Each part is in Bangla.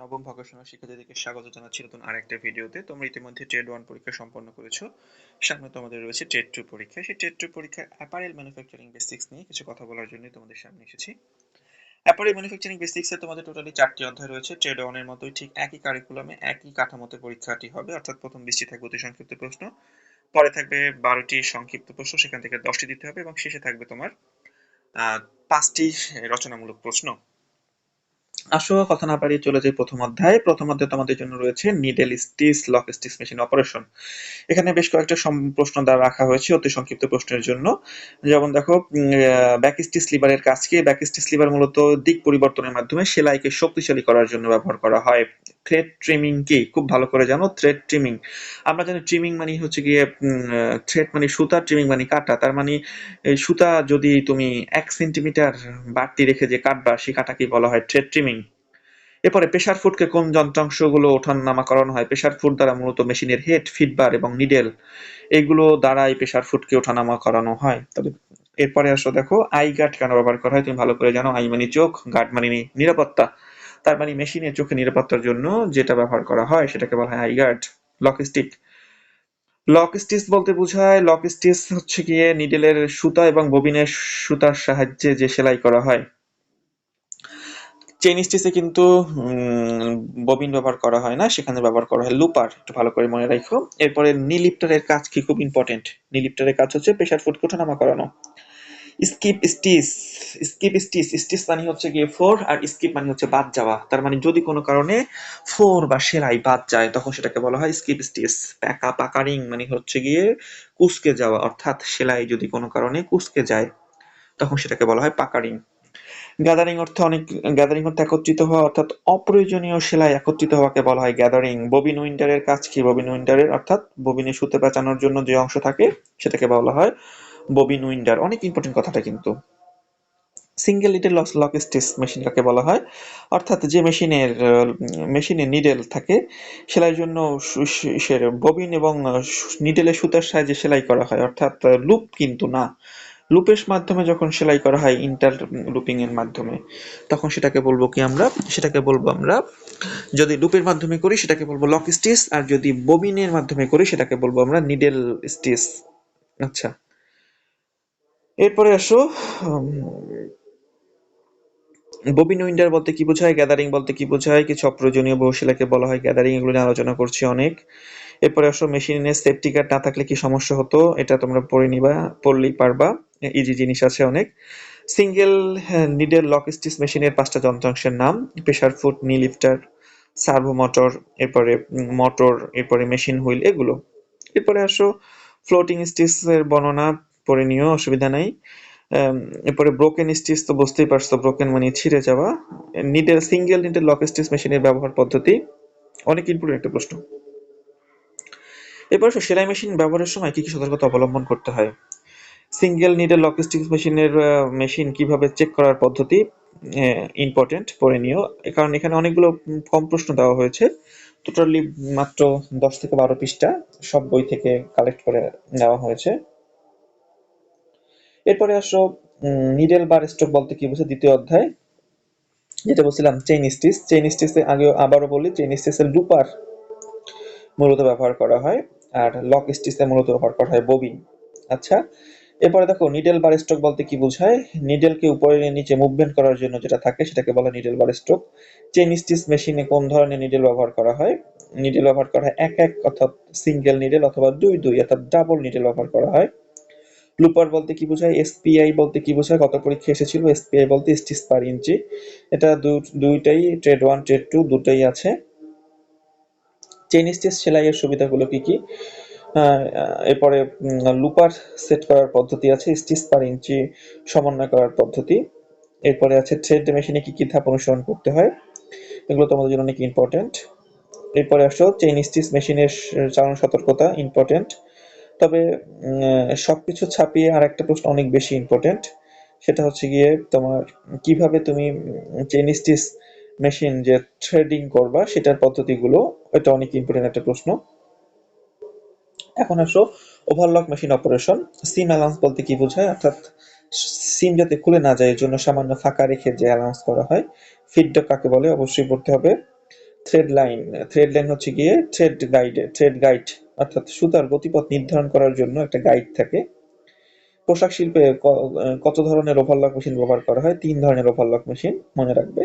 নবম ভাগসমার শিক্ষার্থীদেরকে স্বাগত জানাচ্ছি নতুন আরেকটা ভিডিওতে। তোমরা ইতিমধ্যে ওয়ান পরীক্ষা সম্পন্ন করেছ। সামনে তোমাদের রয়েছে টু পরীক্ষা। সেই টু পরীক্ষার অ্যাপারেল ম্যানুফ্যাকচারিং বেসিক্স নিয়ে কিছু কথা বলার জন্য তোমাদের সামনে এসেছি। অ্যাপারেল ম্যানুফ্যাকচারিং বেসিক্সে তোমাদের টোটালি চারটি অধ্যায় রয়েছে। ওয়ানের মতোই ঠিক একই কারিকুলামে একই কাঠামোতে পরীক্ষাটি হবে। অর্থাৎ প্রথম থাকবে অতি সংক্ষিপ্ত প্রশ্ন। পরে থাকবে বারোটি সংক্ষিপ্ত প্রশ্ন। সেখান থেকে দশটি দিতে হবে এবং শেষে থাকবে তোমার পাঁচটি রচনামূলক প্রশ্ন। আসো, কথা না বাড়িয়ে চলে যাই প্রথম অধ্যায়। প্রথম অধ্যায় তোমাদের জন্য রয়েছে needle stitch lock stitch machine operation এখানে বেশ কয়েকটা প্রশ্ন দ্বারা রাখা হয়েছে অতি সংক্ষিপ্ত প্রশ্নের জন্য। যেমন দেখো ব্যাক স্টিচ লিভারের কাজকে ব্যাক স্টিচ লিভার মূলত দিক পরিবর্তনের মাধ্যমে সেলাইকে শক্তিশালী করার জন্য ব্যবহার করা হয়। থ্রেড ট্রিমিং কি? খুব ভালো করে জানো থ্রেড ট্রিমিং আমরা জানি ট্রিমিং মানে হচ্ছে গিয়ে থ্রেড মানে সুতা ট্রিমিং মানে কাটা। তার মানে সুতা যদি তুমি এক সেন্টিমিটার বাড়তি রেখে যে কাটবা, সেই কাটাকেই বলা হয় থ্রেড ট্রিমিং এরপরে প্রেসার ফুডকে কোন যন্ত্রাংশগুলো ওঠান নামা করানো হয়? প্রেসার ফুড দ্বারা মূলত মেশিনের হেড ফিডবার এবং নিডেল এগুলো দ্বারাই প্রেসার ফুডকে ওঠানামা করানো হয়। তবে এরপরে আসো দেখো আই গার্ড কেন ব্যবহার করা হয়? তুমি ভালো করে জানো আই মানে চোখ গার্ড মানে নিরাপত্তা। তার মানে মেশিনের চোখে নিরাপত্তার জন্য যেটা ব্যবহার করা হয় সেটাকে বলা হয় eye guard lock stick lock stitch বলতে বোঝায় লক স্টিচ হচ্ছে গিয়ে নিডেলের সুতা এবং ববিনের সুতার সাহায্যে যে সেলাই করা হয়। চেইন স্টিচে কিন্তু ববিন ব্যবহার করা হয় না, সেখানে ব্যবহার করা হয় লুপার একটু ভালো করে মনে রাখো। এরপরে নিলিপ্টারের কাজ কি? খুব ইম্পর্টেন্ট নিলিপ্টারের কাজ হচ্ছে প্রেশার ফুডকে ওঠানামা করানো। Skip stitch skip stitch stitch মানে হচ্ছে গিয়ে ফোর আর স্কিপ মানে হচ্ছে বাদ যাওয়া। তার মানে যদি কোনো কারণে ফোর বা সেলাই বাদ যায়, তখন সেটাকে বলা হয় স্কিপ স্টিচ প্যাকা পাকারিং মানে হচ্ছে গিয়ে কুসকে যাওয়া, অর্থাৎ সেলাই যদি কোনো কারণে কুসকে যায়, তখন সেটাকে বলা হয় পাকারিং গ্যাদারিং অর্থে অনেক গ্যাদারিং অর্থে একত্রিত হওয়া, অর্থাৎ অপ্রয়োজনীয় সেলাই একত্রিত হওয়াকে বলা হয় গ্যাদারিং ববিন উইন্টারের কাজ কি? ববিন উইন্টারের অর্থাৎ ববিনে সুতে পেঁচানোর জন্য যে অংশ থাকে, সেটাকে বলা হয় ববিন উইন্ডার অনেক ইম্পর্টেন্ট কথাটা কিন্তু। Single loss lock stitch machine কাকে বলা হয়? অর্থাৎ যে মেশিনের মেশিনে নিডেল থাকে সেলাইয়ের জন্য ববিন এবং নিডেলের সুতার সাহায্যে সেলাই করা হয়। অর্থাৎ লুপ কিন্তু না। লুপের মাধ্যমে যখন সেলাই করা হয় ইন্টার লুপিং এর মাধ্যমে, তখন সেটাকে বলব কি আমরা? সেটাকে বলব আমরা, যদি লুপের মাধ্যমে করি, সেটাকে বলব লক স্টিচ আর যদি ববিনের মাধ্যমে করি, সেটাকে বলব আমরা নিডেল স্টিচ আচ্ছা। এরপরে আসো ববিন উইন্ডার বলতে কি বোঝায়, গ্যাদারিং বলতে কি বোঝায়, কিছু অপ্রয়োজনীয় বসিলাকে বলা হয়, গ্যাদারিং এগুলো নিয়ে আলোচনা করছি অনেক। এরপরে আসো, মেশিনে সেফটি গার্ড না থাকলে কি সমস্যা হতো, এটা তোমরা পড়ে নিবা, পড়লেই পারবা ইজি জিনিস আছে অনেক। সিঙ্গেল নিডেল লক স্টিচ মেশিনের পাঁচটা যন্ত্রাংশের নাম presser foot knee lifter servo motor এরপরে মোটর এরপরে মেশিন হুইল এগুলো। এরপরে আসো ফ্লোটিং স্টিচের বর্ণনা পড়ে নিও, অসুবিধা নাই। এরপরে ব্রোকেন স্টিচ তো বুঝতেই পারছ ব্রোকেন মানে ছিঁড়ে যাওয়া। Needle single needle lock stitch মেশিনের ব্যবহার পদ্ধতি, অনেক ইম্পর্টেন্ট একটা প্রশ্ন। এরপর সেলাই মেশিন ব্যবহারের সময় কি কি সতর্কতা অবলম্বন করতে হয়? সিঙ্গেল নিডেল লক স্টিচ মেশিনের মেশিন কীভাবে চেক করার পদ্ধতি ইম্পর্টেন্ট পড়ে নিও। কারণ এখানে অনেকগুলো কম প্রশ্ন দেওয়া হয়েছে। টোটালি মাত্র দশ থেকে বারো পৃষ্ঠা সব বই থেকে কালেক্ট করে নেওয়া হয়েছে। এরপরে আসো নিডেল বার স্ট্রোক বলতে কি বুঝে দ্বিতীয় অধ্যায়। যেটা বলছিলাম চেইন স্টিচ চেইন স্টিচে আগে আবারও বলি চেইন স্টিচের লুপার মূলত ব্যবহার করা হয়, আর লক স্টিচে মূলত ব্যবহার করা হয় ববিন আচ্ছা এরপরে দেখো নিডেল বার স্ট্রোক বলতে কি বোঝায়? নিডেলকে উপরে নিচে মুভমেন্ট করার জন্য যেটা থাকে, সেটাকে বলা needle bar stroke chain stitch মেশিনে কোন ধরনের নিডেল ব্যবহার করা হয়? নিডেল ব্যবহার করা হয় এক এক, অর্থাৎ সিঙ্গেল নিডেল অথবা দুই দুই, অর্থাৎ ডাবল নিডেল ব্যবহার করা হয়। লুপার বলতে কি বোঝায়? এসপিআই বলতে কি বোঝায়? কত পরীক্ষা এসেছিল এসপিআই বলতে স্টিচ পার ইঞ্চি। এটা দুইটাই ট্রেড ওয়ান ট্রেড টু দুটাই আছে। চেইন স্টিচ সেলাইয়ের সুবিধাগুলো কি কি? এরপরে লুপার সেট করার পদ্ধতি আছে স্টিচ পার ইঞ্চি সমন্বয় করার পদ্ধতি। এরপরে আছে থ্রেড মেশিনে কি কি ধাপ অনুসরণ করতে হয়? এগুলো তোমাদের জন্য অনেক ইম্পর্টেন্ট এরপরে আসো চেইন স্টিচ মেশিনের চালানো সতর্কতা ইম্পর্টেন্ট তবে সবকিছু ছাপিয়ে আর একটা প্রশ্ন অনেক বেশি ইম্পর্টেন্ট সেটা হচ্ছে গিয়ে তোমার কীভাবে তুমি চেইন স্টিচ মেশিন যে থ্রেডিং করবা, সেটার পদ্ধতিগুলো, এটা অনেক ইম্পর্টেন্ট একটা প্রশ্ন। এখন আসো overlock machine operation seam allowance বলতে কি বোঝায়? অর্থাৎ সিম যাতে খুলে না যায় এর জন্য সামান্য ফাঁকা রেখে যে অ্যালাউন্স করা হয় ফিডডক কাকে বলে? অবশ্যই পড়তে হবে থ্রেড লাইন থ্রেড লাইন হচ্ছে গিয়ে থ্রেড গাইড থ্রেড গাইড অর্থাৎ সুতার গতিপথ নির্ধারণ করার জন্য একটা গাইড থাকে। পোশাক শিল্পে কত ধরনের ওভারলক মেশিন ব্যবহার করা হয়? তিন ধরনের ওভারলক মেশিন মনে রাখবে।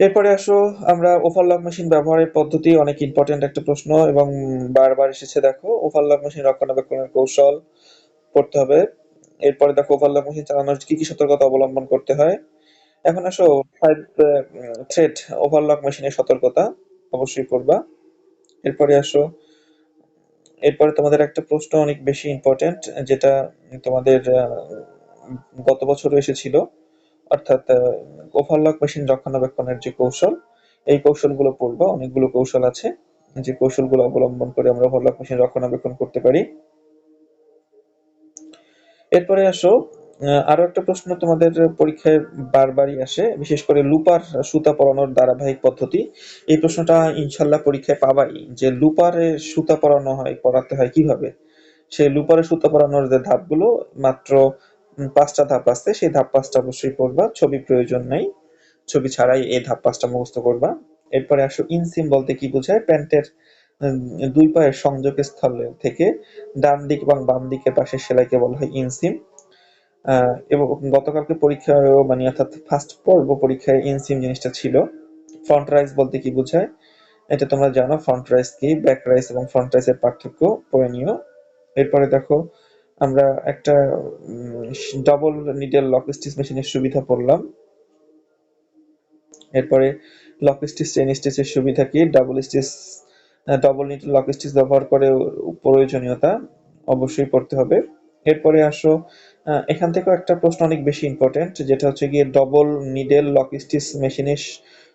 এরপরে আসো, আমরা ওভারলক মেশিন ব্যবহারের পদ্ধতি অনেক ইম্পর্টেন্ট একটা প্রশ্ন এবং বারবার এসেছে, দেখো। ওভারলক মেশিন রক্ষণাবেক্ষণের কৌশল পড়তে হবে। এরপরে দেখো ওভারলক মেশিন চালানোর কি কি সতর্কতা অবলম্বন করতে হয়। এখন আসো ফাইভ থ্রেড ওভারলক মেশিনের সতর্কতা অবশ্যই পড়বা। এরপরে আসো। এরপরে তোমাদের একটা প্রশ্ন অনেক বেশি ইম্পর্টেন্ট যেটা তোমাদের গত বছর এসেছিল, অর্থাৎ ওভারলক মেশিন রক্ষণাবেক্ষণের যে কৌশল, এই কৌশলগুলো পড়বা, অনেকগুলো কৌশল আছে, যে কৌশলগুলো অবলম্বন করে আমরা ওভারলক মেশিন রক্ষণাবেক্ষণ করতে পারি। এরপরে আসো আরও একটা প্রশ্ন তোমাদের পরীক্ষায় বারবারই আসে, বিশেষ করে লুপার সুতা পরানোর ধারাবাহিক পদ্ধতি। এই প্রশ্নটা ইনশাল্লাহ পরীক্ষায় পাবাই, যে লুপারে সুতা পরানো হয়, পরাতে হয় কীভাবে? সেই লুপারে সুতা পরানোর যে ধাপগুলো, মাত্র পাঁচটা ধাপ আছে, সেই ধাপ পাঁচটা অবশ্যই পড়বা। ছবি প্রয়োজন নাই, ছবি ছাড়াই এই ধাপ পাঁচটা মুখস্থ করবা। এরপরে আসো ইনসিম বলতে কি বোঝায়? প্যান্টের দুই পায়ের সংযোগ স্থল থেকে ডান দিক এবং বাম দিকের পাশে সেলাইকে বলা হয় ইনসিম এবং গতকালকে পরীক্ষায় মানে অর্থাৎ ফার্স্ট পর্ব পরীক্ষায় ইনসিম জিনিসটা ছিল। ফ্রন্ট রাইস বলতে কি বোঝায়? এটা তোমরা জানো ফ্রন্ট রাইস কি? ব্যাক রাইস এবং ফ্রন্ট রাইজের পার্থক্য পড়ে নিও। এরপরে দেখো, আমরা একটা ডাবল নিডেল লক স্টিচ মেশিনের সুবিধা পড়লাম। এরপরে লক স্টিচ চেইন স্টিচের সুবিধা কি? Double stitch double needle lock stitch ব্যবহার করে প্রয়োজনীয়তা অবশ্যই পড়তে হবে। এরপরে আসো এখান থেকেও একটা প্রশ্ন অনেক বেশি ইম্পর্টেন্ট যেটা হচ্ছে গিয়ে ডবল নিডেল লক স্টিচ মেশিনের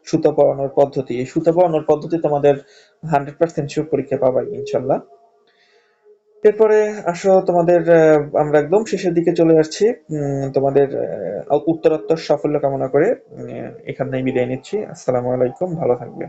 সুতা পরানোর পদ্ধতি। এই সুতা পরানোর পদ্ধতি তোমাদের হান্ড্রেড পার্সেন্ট শিওর পরীক্ষা পাবাই ইনশাল্লাহ এরপরে আসো তোমাদের আমরা একদম শেষের দিকে চলে আসছি। তোমাদের উত্তরোত্তর সাফল্য কামনা করে এখানেই বিদায় নিচ্ছি। আসসালামু আলাইকুম, ভালো থাকবে।